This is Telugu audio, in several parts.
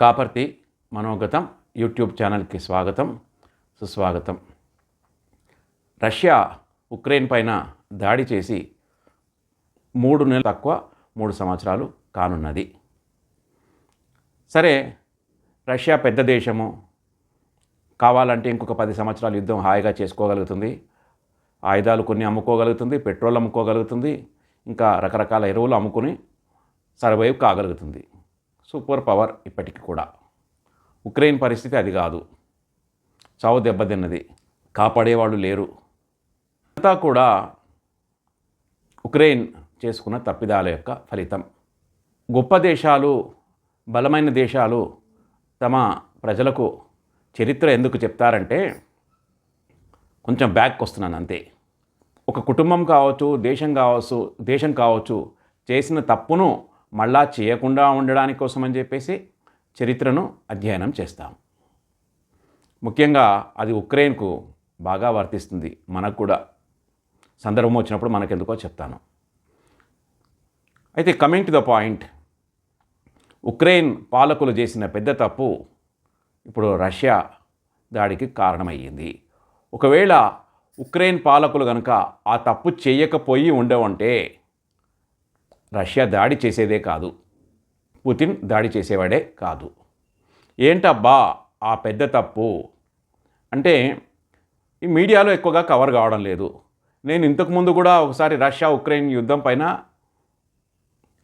కాపర్తి మనోగతం యూట్యూబ్ ఛానల్కి స్వాగతం సుస్వాగతం. రష్యా ఉక్రెయిన్ పైన దాడి చేసి మూడు నెలలు తక్కువ మూడు సంవత్సరాలు కానున్నది. సరే రష్యా పెద్ద దేశము. కావాలంటే ఇంకొక పది సంవత్సరాలు యుద్ధం హాయిగా చేసుకోగలుగుతుంది. ఆయుధాలు కొన్ని అమ్ముకోగలుగుతుంది పెట్రోల్ అమ్ముకోగలుగుతుంది ఇంకా రకరకాల ఎరువులు అమ్ముకుని సర్వైవ్ కాగలుగుతుంది. సూపర్ పవర్ ఇప్పటికి కూడా. ఉక్రెయిన్ పరిస్థితి అది కాదు. చావు దెబ్బతిన్నది కాపాడేవాళ్ళు లేరు. అంతా కూడా ఉక్రెయిన్ చేసుకున్న తప్పిదాల యొక్క ఫలితం. గొప్ప దేశాలు బలమైన దేశాలు తమ ప్రజలకు చరిత్ర ఎందుకు చెప్తారంటే కొంచెం బ్యాక్ వస్తున్నాను అంతే. ఒక కుటుంబం కావచ్చు దేశం కావచ్చు దేశం కావచ్చు చేసిన తప్పును మళ్ళా చేయకుండా ఉండడానికి కోసం అని చెప్పేసి చరిత్రను అధ్యయనం చేస్తాం. ముఖ్యంగా అది ఉక్రెయిన్కు బాగా వర్తిస్తుంది. మనకు కూడా సందర్భం వచ్చినప్పుడు మనకెందుకో చెప్తాను. అయితే coming to the point Ukraine పాలకులు చేసిన పెద్ద తప్పు ఇప్పుడు రష్యా దాడికి కారణమయ్యింది. ఒకవేళ ఉక్రెయిన్ పాలకులు కనుక ఆ తప్పు చేయకపోయి ఉండవంటే రష్యా దాడి చేసేదే కాదు. పుతిన్ దాడి చేసేవాడే కాదు. ఏంటబ్బా ఆ పెద్ద తప్పు? అంటే ఈ మీడియాలో ఎక్కువగా కవర్ కావడం లేదు. నేను ఇంతకుముందు కూడా ఒకసారి రష్యా ఉక్రెయిన్ యుద్ధం పైన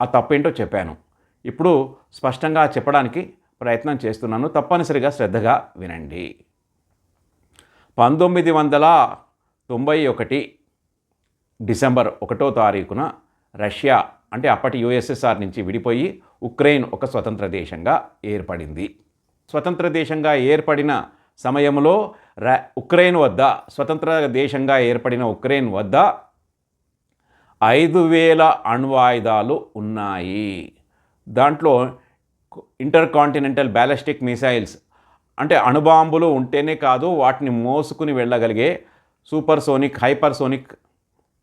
ఆ తప్పేంటో చెప్పాను. ఇప్పుడు స్పష్టంగా చెప్పడానికి ప్రయత్నం చేస్తున్నాను. తప్పనిసరిగా శ్రద్ధగా వినండి. పంతొమ్మిది వందల తొంభై ఒకటి డిసెంబర్ ఒకటో తారీఖున రష్యా అంటే అప్పటి యుఎస్ఎస్ఆర్ నుంచి విడిపోయి ఉక్రెయిన్ ఒక స్వతంత్ర దేశంగా ఏర్పడింది. స్వతంత్ర దేశంగా ఏర్పడిన సమయంలో ఉక్రెయిన్ వద్ద స్వతంత్ర దేశంగా ఏర్పడిన ఉక్రెయిన్ వద్ద ఐదు వేల అణ్వాయుధాలు ఉన్నాయి. దాంట్లో ఇంటర్ కాంటినెంటల్ బ్యాలిస్టిక్ మిసైల్స్ అంటే అణుబాంబులు ఉంటేనే కాదు వాటిని మోసుకుని వెళ్ళగలిగే supersonic hypersonic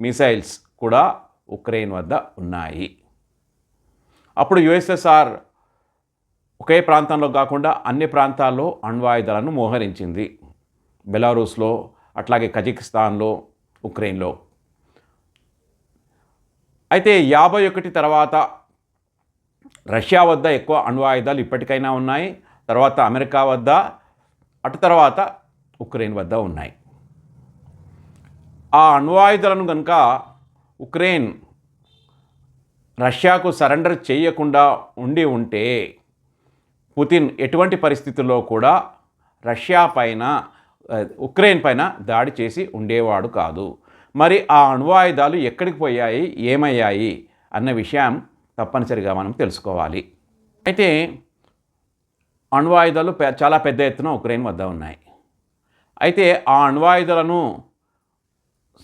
missiles కూడా ఉక్రెయిన్ వద్ద ఉన్నాయి. అప్పుడు యుఎస్ఎస్ఆర్ ఒకే ప్రాంతంలో కాకుండా అన్ని ప్రాంతాల్లో అణ్వాయుధాలను మోహరించింది. బెలారూస్లో అట్లాగే కజకిస్తాన్లో ఉక్రెయిన్లో. అయితే యాభై ఒకటి తర్వాత రష్యా వద్ద ఎక్కువ అణ్వాయుధాలు ఇప్పటికైనా ఉన్నాయి. తర్వాత అమెరికా వద్ద అటు తర్వాత ఉక్రెయిన్ వద్ద ఉన్నాయి. ఆ అణ్వాయుధాలను కనుక ఉక్రెయిన్ రష్యాకు సరెండర్ చేయకుండా ఉండి ఉంటే పుతిన్ ఎటువంటి పరిస్థితుల్లో కూడా రష్యా పైన ఉక్రెయిన్ పైన దాడి చేసి ఉండేవాడు కాదు. మరి ఆ అణ్వాయుధాలు ఎక్కడికి పోయాయి ఏమయ్యాయి అన్న విషయం తప్పనిసరిగా మనం తెలుసుకోవాలి. అయితే అణ్వాయుధాలు చాలా పెద్ద ఎత్తున ఉక్రెయిన్ వద్ద ఉన్నాయి. అయితే ఆ అణ్వాయుధాలను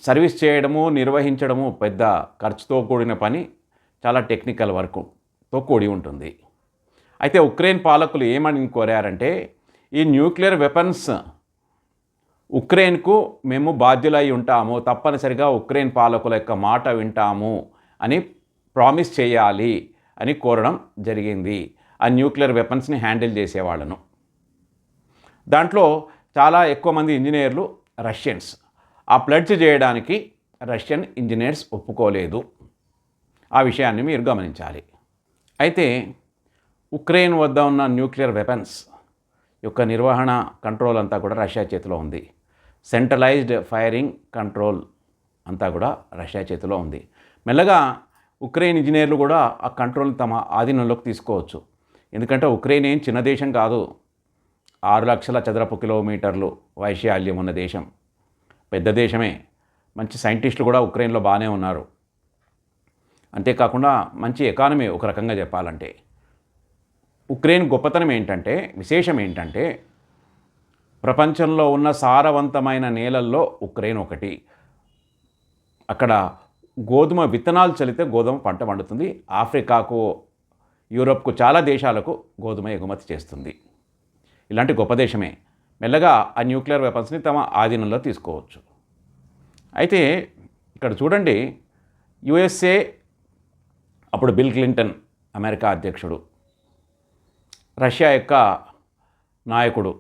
సర్వీస్ చేయడము నిర్వహించడము పెద్ద ఖర్చుతో కూడిన పని చాలా టెక్నికల్ వర్క్తో కూడి ఉంటుంది. అయితే ఉక్రెయిన్ పాలకులు ఏమని కోరారంటే ఈ న్యూక్లియర్ వెపన్స్ ఉక్రెయిన్కు మేము బాధ్యులై ఉంటాము తప్పనిసరిగా ఉక్రెయిన్ పాలకుల యొక్క మాట వింటాము అని ప్రామిస్ చేయాలి అని కోరడం జరిగింది. ఆ న్యూక్లియర్ వెపన్స్ని హ్యాండిల్ చేసేవాళ్ళను. దాంట్లో చాలా ఎక్కువ మంది ఇంజనీర్లు రష్యన్స్. ఆ ప్లడ్జ్ చేయడానికి రష్యన్ ఇంజనీర్స్ ఒప్పుకోలేదు. ఆ విషయాన్ని మీరు గమనించాలి. అయితే ఉక్రెయిన్ వద్ద ఉన్న న్యూక్లియర్ వెపన్స్ యొక్క నిర్వహణ కంట్రోల్ అంతా కూడా రష్యా చేతిలో ఉంది. సెంట్రలైజ్డ్ ఫైరింగ్ కంట్రోల్ అంతా కూడా రష్యా చేతిలో ఉంది. మెల్లగా ఉక్రెయిన్ ఇంజనీర్లు కూడా ఆ కంట్రోల్ తమ ఆధీనంలోకి తీసుకోవచ్చు. ఎందుకంటే ఉక్రెయిన్ ఏం చిన్న దేశం కాదు. ఆరు లక్షల చదరపు కిలోమీటర్లు వైశాల్యం ఉన్న దేశం. పెద్ద దేశమే. మంచి సైంటిస్టులు కూడా ఉక్రెయిన్లో బాగానే ఉన్నారు. అంతేకాకుండా మంచి ఎకానమీ ఒక రకంగా చెప్పాలంటే. ఉక్రెయిన్ గొప్పతనం ఏంటంటే విశేషం ఏంటంటే ప్రపంచంలో ఉన్న సారవంతమైన నేలల్లో ఉక్రెయిన్ ఒకటి. అక్కడ గోధుమ విత్తనాలు చల్లితే గోధుమ పంట పండుతుంది. ఆఫ్రికాకు యూరోప్కు చాలా దేశాలకు గోధుమ ఎగుమతి చేస్తుంది. ఇలాంటి గొప్ప దేశమే. మెల్లగా ఆ న్యూక్లియర్ వెపన్స్ని తమ ఆధీనంలో తీసుకోవచ్చు. అయితే ఇక్కడ చూడండి యుఎస్ఏ అప్పుడు బిల్ క్లింటన్ అమెరికా అధ్యక్షుడు రష్యా యొక్క నాయకుడు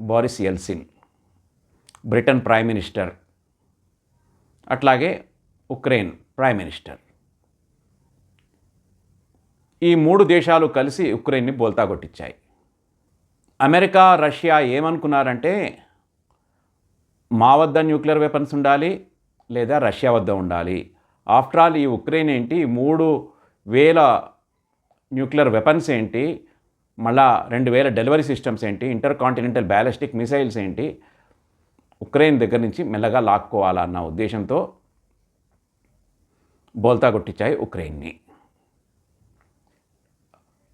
Boris Yeltsin Britain prime minister అట్లాగే ఉక్రెయిన్ ప్రైమ్ మినిస్టర్. ఈ మూడు దేశాలు కలిసి ఉక్రెయిన్ని బోల్తా కొట్టించాయి. అమెరికా రష్యా ఏమనుకున్నారంటే మా వద్ద న్యూక్లియర్ వెపన్స్ ఉండాలి లేదా రష్యా వద్ద ఉండాలి. ఆఫ్టర్ ఆల్ ఈ ఉక్రెయిన్ ఏంటి? మూడు వేల న్యూక్లియర్ వెపన్స్ ఏంటి? మళ్ళా రెండు వేల డెలివరీ సిస్టమ్స్ ఏంటి? ఇంటర్ కాంటినెంటల్ బ్యాలిస్టిక్ మిసైల్స్ ఏంటి? ఉక్రెయిన్ దగ్గర నుంచి మెల్లగా లాక్కోవాలన్న ఉద్దేశంతో బోల్తా కొట్టించాయి ఉక్రెయిన్ని.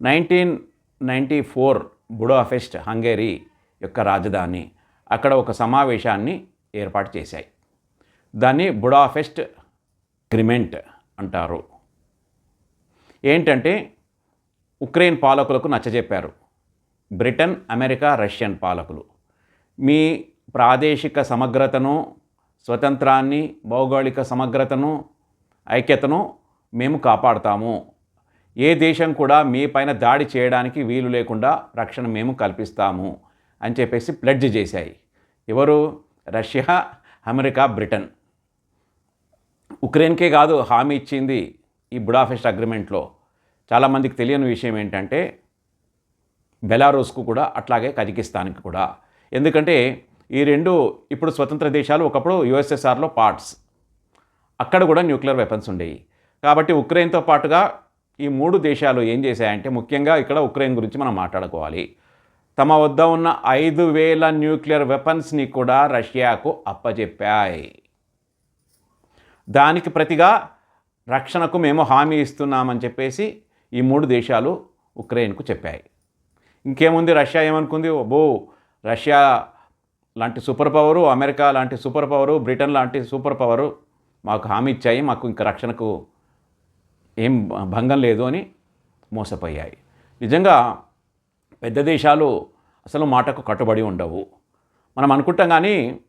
Nineteen ninety four Budapest Hungary యొక్క రాజధాని అక్కడ ఒక సమావేశాన్ని ఏర్పాటు చేశాయి. దాన్ని బుడాఫెస్ట్ క్రిమెంట్ అంటారు. ఏంటంటే ఉక్రెయిన్ పాలకులకు నచ్చజెప్పారు. బ్రిటన్ అమెరికా రష్యన్ పాలకులు. మీ ప్రాదేశిక సమగ్రతను స్వతంత్రాన్ని భౌగోళిక సమగ్రతను ఐక్యతను మేము కాపాడుతాము. ఏ దేశం కూడా మీ పైన దాడి చేయడానికి వీలు లేకుండా రక్షణ మేము కల్పిస్తాము అని చెప్పేసి ప్లడ్జ్ చేశాయి. ఎవరు? Russia America Britain. ఉక్రెయిన్కే కాదు హామీ ఇచ్చింది ఈ బుడాఫెస్ట్ అగ్రిమెంట్లో. చాలామందికి తెలియని విషయం ఏంటంటే బెలారూస్కు కూడా అట్లాగే కజకిస్తాన్కి కూడా. ఎందుకంటే ఈ రెండు ఇప్పుడు స్వతంత్ర దేశాలు ఒకప్పుడు యుఎస్ఎస్ఆర్లో పార్ట్స్. అక్కడ కూడా న్యూక్లియర్ వెపన్స్ ఉండేవి. కాబట్టి ఉక్రెయిన్తో పాటుగా ఈ మూడు దేశాలు ఏం చేశాయంటే ముఖ్యంగా ఇక్కడ ఉక్రెయిన్ గురించి మనం మాట్లాడుకోవాలి. తమ వద్ద ఉన్న ఐదు వేల న్యూక్లియర్ వెపన్స్ని కూడా రష్యాకు అప్పచెప్పాయి దానికి ప్రతిగా రక్షణకు మేము హామీ ఇస్తున్నామని చెప్పేసి ఈ మూడు దేశాలు ఉక్రెయిన్కు చెప్పాయి. ఇంకేముంది? రష్యా ఏమనుకుంది? ఓబో రష్యా లాంటి సూపర్ పవరు అమెరికా లాంటి సూపర్ పవరు బ్రిటన్ లాంటి సూపర్ పవరు మాకు హామీ ఇచ్చాయి మాకు ఇంకా రక్షణకు ఏం భంగం లేదు అని మోసపోయాయి. నిజంగా పెద్ద దేశాలు అసలు మాటకు కట్టుబడి ఉండవు. మనం అనుకుంటాం కానీ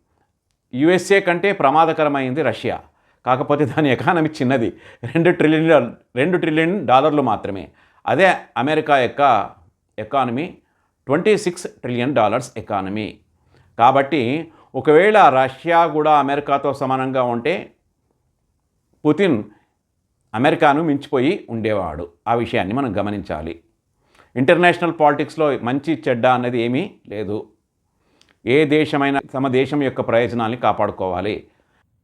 యుఎస్ఏ కంటే ప్రమాదకరమైంది రష్యా. కాకపోతే దాని ఎకానమీ చిన్నది. రెండు ట్రిలియన్ రెండు ట్రిలియన్ డాలర్లు మాత్రమే. అదే అమెరికా యొక్క economy twenty six trillion dollars economy. కాబట్టి ఒకవేళ రష్యా కూడా అమెరికాతో సమానంగా ఉంటే పుతిన్ అమెరికాను మించిపోయి ఉండేవాడు. ఆ విషయాన్ని మనం గమనించాలి. ఇంటర్నేషనల్ పాలిటిక్స్లో మంచి చెడ్డ అన్నది ఏమీ లేదు. ఏ దేశమైనా తమ దేశం యొక్క ప్రయోజనాల్ని కాపాడుకోవాలి.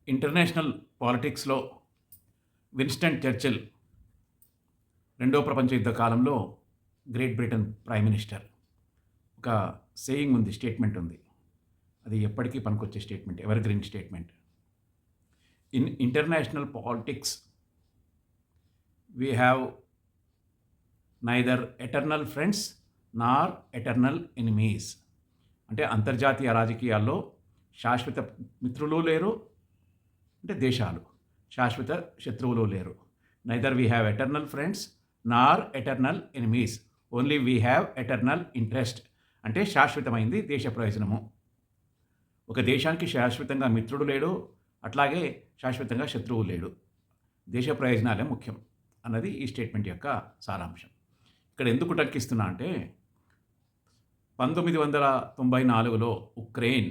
ఇంటర్నేషనల్ పాలిటిక్స్లో విన్స్టన్ చర్చిల్ రెండో ప్రపంచ యుద్ధ కాలంలో గ్రేట్ బ్రిటన్ ప్రైమ్ మినిస్టర్. ఒక సేయింగ్ ఉంది స్టేట్మెంట్ ఉంది. అది ఎప్పటికీ పనికొచ్చే statement evergreen statement. In international politics we have neither eternal friends nor eternal enemies అంటే అంతర్జాతీయ రాజకీయాల్లో శాశ్వత మిత్రులు లేరు అంటే దేశాలు శాశ్వత శత్రువులు లేరు. Neither we have eternal friends nor eternal enemies only we have eternal interest అంటే శాశ్వతమైంది దేశ ప్రయోజనము. ఒక దేశానికి శాశ్వతంగా మిత్రుడు లేడు అట్లాగే శాశ్వతంగా శత్రువు లేడు. దేశ ప్రయోజనాలే ముఖ్యం. అన్నది ఈ స్టేట్మెంట్ యొక్క సారాంశం. ఇక్కడ ఎందుకు టంకిస్తున్నా అంటే పంతొమ్మిది వందల తొంభై నాలుగులో ఉక్రెయిన్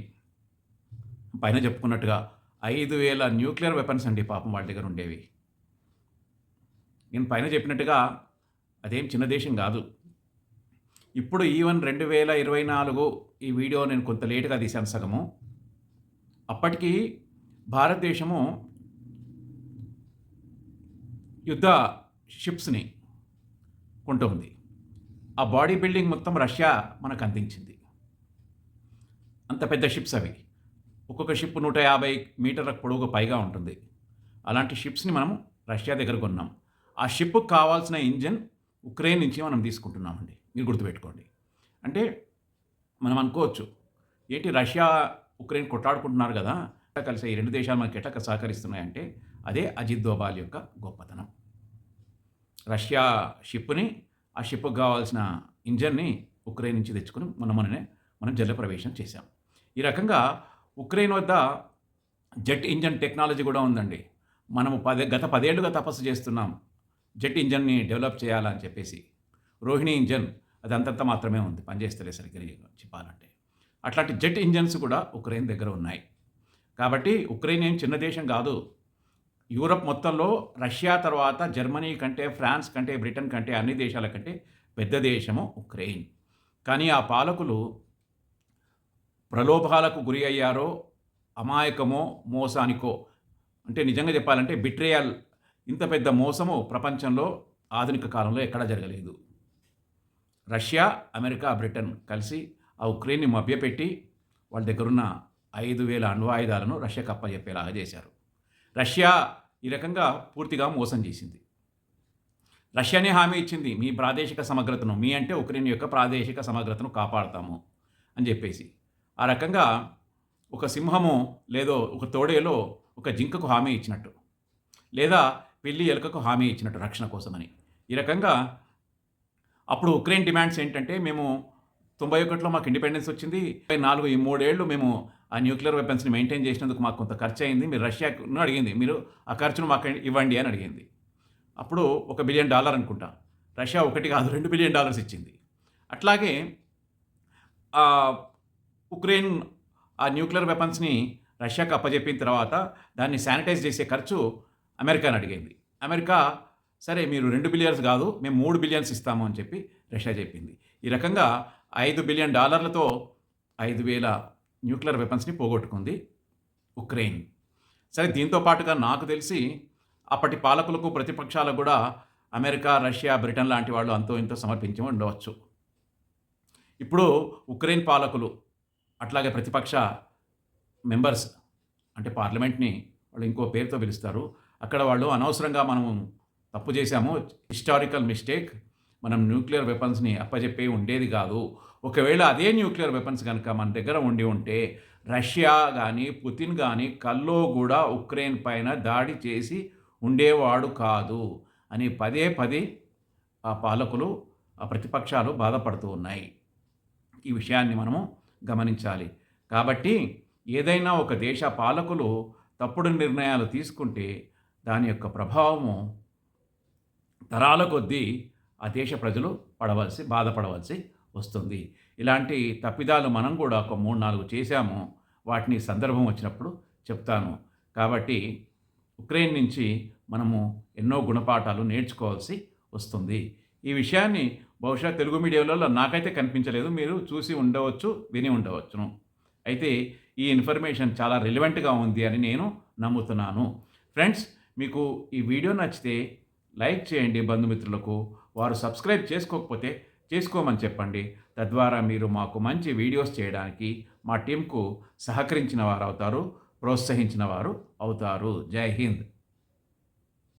పైన చెప్పుకున్నట్టుగా ఐదు వేల న్యూక్లియర్ వెపన్స్ అండి పాపం వాళ్ళ దగ్గర ఉండేవి. నేను పైన చెప్పినట్టుగా అదేం చిన్న దేశం కాదు. ఇప్పుడు ఈవెన్ రెండు వేల ఇరవై నాలుగు ఈ వీడియో నేను కొంత లేటుగా తీశాను సగము. అప్పటికి భారతదేశము యుద్ధ షిప్స్ని కొంటుంది ఆ బాడీ బిల్డింగ్ మొత్తం రష్యా మనకు అందించింది. అంత పెద్ద షిప్స్ అవి. ఒక్కొక్క షిప్ నూట యాభై మీటర్ల పొడవుకు పైగా ఉంటుంది. అలాంటి షిప్స్ని మనం రష్యా దగ్గర కొన్నాం. ఆ షిప్కి కావాల్సిన ఇంజన్ ఉక్రెయిన్ నుంచి మనం తీసుకుంటున్నామండి. మీరు గుర్తుపెట్టుకోండి. అంటే మనం అనుకోవచ్చు ఏంటి రష్యా ఉక్రెయిన్ కొట్లాడుకుంటున్నారు కదా కలిసి ఈ రెండు దేశాలు మనకి ఎట్లా సహకరిస్తున్నాయంటే అదే అజిత్ దోబాల్ యొక్క గొప్పతనం. రష్యా షిప్ని ఆ షిప్కి కావాల్సిన ఇంజన్ని ఉక్రెయిన్ నుంచి తెచ్చుకుని మన మననే మనం జల ప్రవేశం చేశాం. ఈ రకంగా ఉక్రెయిన్ వద్ద జెట్ ఇంజన్ టెక్నాలజీ కూడా ఉందండి. మనము పదే గత పదేళ్ళుగా తపస్సు చేస్తున్నాం. జెట్ ఇంజన్ని డెవలప్ చేయాలని చెప్పేసి. రోహిణి ఇంజన్ అది అంతంత మాత్రమే ఉంది పనిచేస్తలే సరిగ్గా చెప్పాలంటే. అట్లాంటి జెట్ ఇంజన్స్ కూడా ఉక్రెయిన్ దగ్గర ఉన్నాయి. కాబట్టి ఉక్రెయిన్ ఏం చిన్న దేశం కాదు యూరప్ మొత్తంలో రష్యా తర్వాత జర్మనీ కంటే ఫ్రాన్స్ కంటే బ్రిటన్ కంటే అన్ని దేశాల కంటే పెద్ద దేశము ఉక్రెయిన్. కానీ ఆ పాలకులు ప్రలోభాలకు గురి అయ్యారో అమాయకమో మోసానికో? అంటే నిజంగా చెప్పాలంటే బిట్రేయల్ ఇంత పెద్ద మోసము ప్రపంచంలో ఆధునిక కాలంలో ఎక్కడా జరగలేదు. రష్యా అమెరికా బ్రిటన్ కలిసి ఆ ఉక్రెయిన్ని మభ్యపెట్టి వాళ్ళ దగ్గరున్న ఐదు వేల అణ్వాయుధాలను రష్యాకు అప్పచెప్పేలాగా చేశారు. రష్యా ఈ రకంగా పూర్తిగా మోసం చేసింది. రష్యానే హామీ ఇచ్చింది మీ ప్రాదేశిక సమగ్రతను మీ అంటే ఉక్రెయిన్ యొక్క ప్రాదేశిక సమగ్రతను కాపాడతాము అని చెప్పేసి. ఆ రకంగా ఒక సింహము లేదో ఒక తోడేలో ఒక జింకకు హామీ ఇచ్చినట్టు లేదా పెళ్ళి ఎలుకకు హామీ ఇచ్చినట్టు రక్షణ కోసమని. ఈ రకంగా అప్పుడు ఉక్రెయిన్ డిమాండ్స్ ఏంటంటే మేము తొంభై ఒకటిలో మాకు ఇండిపెండెన్స్ వచ్చింది ముప్పై నాలుగు ఈ మూడేళ్ళు మేము ఆ న్యూక్లియర్ వెపన్స్ని మెయింటైన్ చేసినందుకు మాకు కొంత ఖర్చు అయింది. మీరు రష్యాను అడిగింది మీరు ఆ ఖర్చును మాకు ఇవ్వండి అని అడిగింది. అప్పుడు ఒక బిలియన్ డాలర్ అనుకుంటా. రష్యా ఒకటి కాదు రెండు బిలియన్ డాలర్స్ ఇచ్చింది. అట్లాగే ఉక్రెయిన్ ఆ న్యూక్లియర్ వెపన్స్ని రష్యాకు అప్పజెప్పిన తర్వాత దాన్ని శానిటైజ్ చేసే ఖర్చు అమెరికాని అడిగింది. అమెరికా సరే మీరు రెండు బిలియన్స్ కాదు మేము మూడు బిలియన్స్ ఇస్తాము అని చెప్పి రష్యా చెప్పింది. ఈ రకంగా ఐదు బిలియన్ డాలర్లతో ఐదు వేల న్యూక్లియర్ వెపన్స్ని పోగొట్టుకుంది ఉక్రెయిన్. సరే దీంతో పాటుగా నాకు తెలిసి అప్పటి పాలకులకు ప్రతిపక్షాలకు కూడా అమెరికా రష్యా బ్రిటన్ లాంటి వాళ్ళు అంతో ఇంతో సమర్పించి ఉండవచ్చు. ఇప్పుడు ఉక్రెయిన్ పాలకులు అట్లాగే ప్రతిపక్ష మెంబర్స్ అంటే పార్లమెంట్ని వాళ్ళు ఇంకో పేరుతో పిలుస్తారు. అక్కడ వాళ్ళు అనవసరంగా మనము తప్పు చేశాము హిస్టారికల్ మిస్టేక్ మనం న్యూక్లియర్ వెపన్స్ని అప్పచెప్పే ఉండేది కాదు. ఒకవేళ అదే న్యూక్లియర్ వెపన్స్ కనుక మన దగ్గర ఉండి ఉంటే రష్యా కానీ పుతిన్ కానీ కల్లో కూడా ఉక్రెయిన్ పైన దాడి చేసి ఉండేవాడు కాదు అని పదే పదే ఆ పాలకులు ఆ ప్రతిపక్షాలు బాధపడుతూ ఉన్నాయి. ఈ విషయాన్ని మనము గమనించాలి. కాబట్టి ఏదైనా ఒక దేశ పాలకులు తప్పుడు నిర్ణయాలు తీసుకుంటే దాని యొక్క ప్రభావము తరాల కొద్దీ ఆ దేశ ప్రజలు పడవలసి బాధపడవలసి వస్తుంది. ఇలాంటి తప్పిదాలు మనం కూడా ఒక మూడు నాలుగు చేశాము. వాటిని సందర్భం వచ్చినప్పుడు చెప్తాను. కాబట్టి ఉక్రెయిన్ నుంచి మనము ఎన్నో గుణపాఠాలు నేర్చుకోవాల్సి వస్తుంది. ఈ విషయాన్ని బహుశా తెలుగు మీడియాలలో నాకైతే కనిపించలేదు. మీరు చూసి ఉండవచ్చు విని ఉండవచ్చును. అయితే ఈ ఇన్ఫర్మేషన్ చాలా రిలవెంట్గా ఉంది అని నేను నమ్ముతున్నాను. ఫ్రెండ్స్ మీకు ఈ వీడియో నచ్చితే లైక్ చేయండి బంధుమిత్రులకు. వారు సబ్స్క్రైబ్ చేసుకోకపోతే చేసుకోమని చెప్పండి. తద్వారా మీరు మాకు మంచి వీడియోస్ చేయడానికి మా టీంకు సహకరించిన వారు అవుతారు ప్రోత్సహించిన వారు అవుతారు. జై హింద్.